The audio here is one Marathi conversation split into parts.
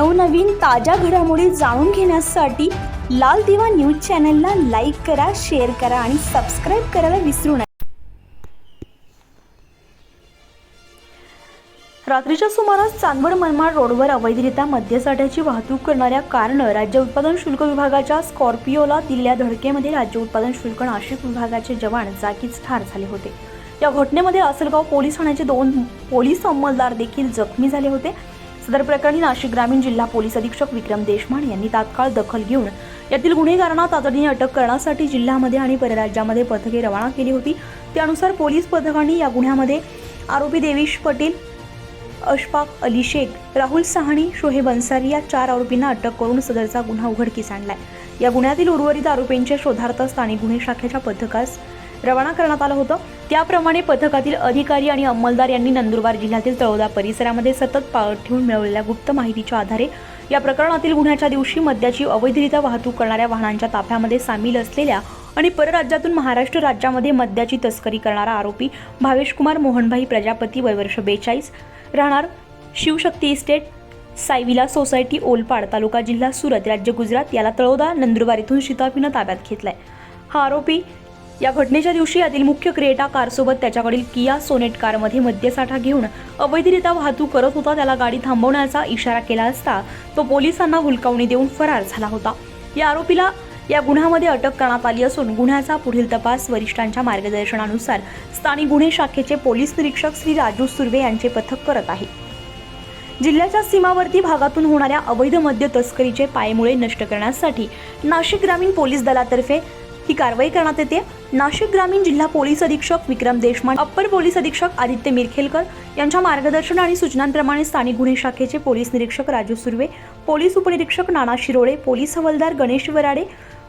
नवनवीन ताज्या घडामोडी जाणून घेण्यासाठी लाल दिवा न्यूज चॅनलला लाईक करा शेअर करा आणि सबस्क्राईब करायला विसरू नका. रात्रीच्या सुमारास चांदवड मनमाड रोडवर अवैधरित्या मद्यसाठ्याची वाहतूक करणाऱ्या कारनं राज्य उत्पादन शुल्क विभागाच्या स्कॉर्पिओला दिलेल्या धडकेमध्ये राज्य उत्पादन शुल्क नाशिक विभागाचे जवान जागीच ठार झाले होते. या घटनेमध्ये असलगाव पोलीस ठाण्याचे दोन पोलीस अंमलदार देखील जखमी झाले होते. सदर प्रकरणी नाशिक ग्रामीण जिल्हा पोलीस अधीक्षक विक्रम देशमाण यांनी तात्काळ दखल घेऊन यातील गुन्हेगारांना तातडीने अटक करण्यासाठी जिल्ह्यामध्ये आणि परराज्यामध्ये पथके रवाना केली होती. त्यानुसार पोलीस पथकांनी या गुन्ह्यामध्ये आरोपी देवीश पटेल अशफाक अली शेख राहुल सहाणी शोहेब अन्सारी या चार आरोपींना अटक करून सदरचा गुन्हा उघडकीस आणलाय. या गुन्ह्यातील उर्वरित आरोपींच्या शोधार्थ स्थानिक गुन्हे शाखेच्या पथकास रवाना करण्यात आलं होतं. त्याप्रमाणे पथकातील अधिकारी आणि अंमलदार यांनी नंदुरबार जिल्ह्यातील तळोदा परिसरामध्ये सतत पाळत ठेवून मिळवलेल्या गुप्त माहितीच्या आधारे या प्रकरणातील गुन्ह्याच्या दिवशी मद्याची अवैधरित्या वाहतूक करणाऱ्या वाहनांच्या ताफ्यामध्ये सामील असलेल्या आणि परराज्यातून महाराष्ट्र राज्यामध्ये मद्याची तस्करी करणारा आरोपी भावेशकुमार मोहनभाई प्रजापती वयवर्ष बेचाळीस राहणार शिवशक्ती इस्टेट सायविला सोसायटी ओलपाड तालुका जिल्हा सुरत राज्य गुजरात याला तळोदा नंदुरबार इथून शिताफीनं ताब्यात घेतलाय. हा आरोपी या घटनेच्या दिवशी यातील मुख्य क्रिएटा कारसोबत त्याच्याकडील किया सोनेट कारमध्ये मद्यसाठा घेऊन अवैधरित्या वाहतूक करत होता. त्याला गाडी थांबवण्याचा इशारा केला असता तो पोलिसांना हुलकावणी देऊन फरार झाला होता. या आरोपीला या गुन्ह्यामध्ये अटक करण्यात आली असून गुन्ह्याचा पुढील तपास वरिष्ठांच्या मार्गदर्शनानुसार स्थानिक गुन्हे शाखेचे पोलीस निरीक्षक श्री राजू सुर्वे यांचे पथक करत आहे. जिल्ह्याच्या सीमावर्ती भागातून होणाऱ्या अवैध मद्य तस्करीचे पायमुळे नष्ट करण्यासाठी नाशिक ग्रामीण पोलीस दलातर्फे ही कारवाई करण्यात येते. नाशिक ग्रामीण जिल्हा पोलीस अधीक्षक विक्रम देशमान अप्पर पोलीस अधीक्षक आदित्य मिरखेलकर यांच्या मार्गदर्शन आणि सूचनांप्रमाणे स्थानिक गुन्हे शाखेचे पोलीस निरीक्षक राजू सुर्वे पोलीस उपनिरीक्षक नाना शिरोळे पोलीस हवालदार गणेश वराडे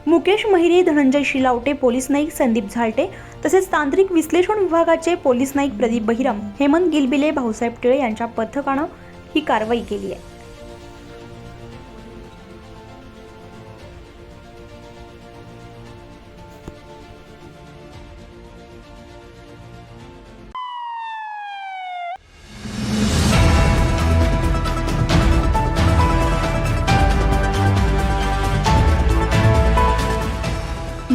मुकेश महिरे धनंजय शिलावटे पोलीस नाईक संदीप झालटे तसेच तांत्रिक विश्लेषण विभागाचे पोलीस नाईक प्रदीप बहिरम हेमंत गिलबिले भाऊसाहेब टिळे यांच्या पथकानं ही कारवाई केली आहे.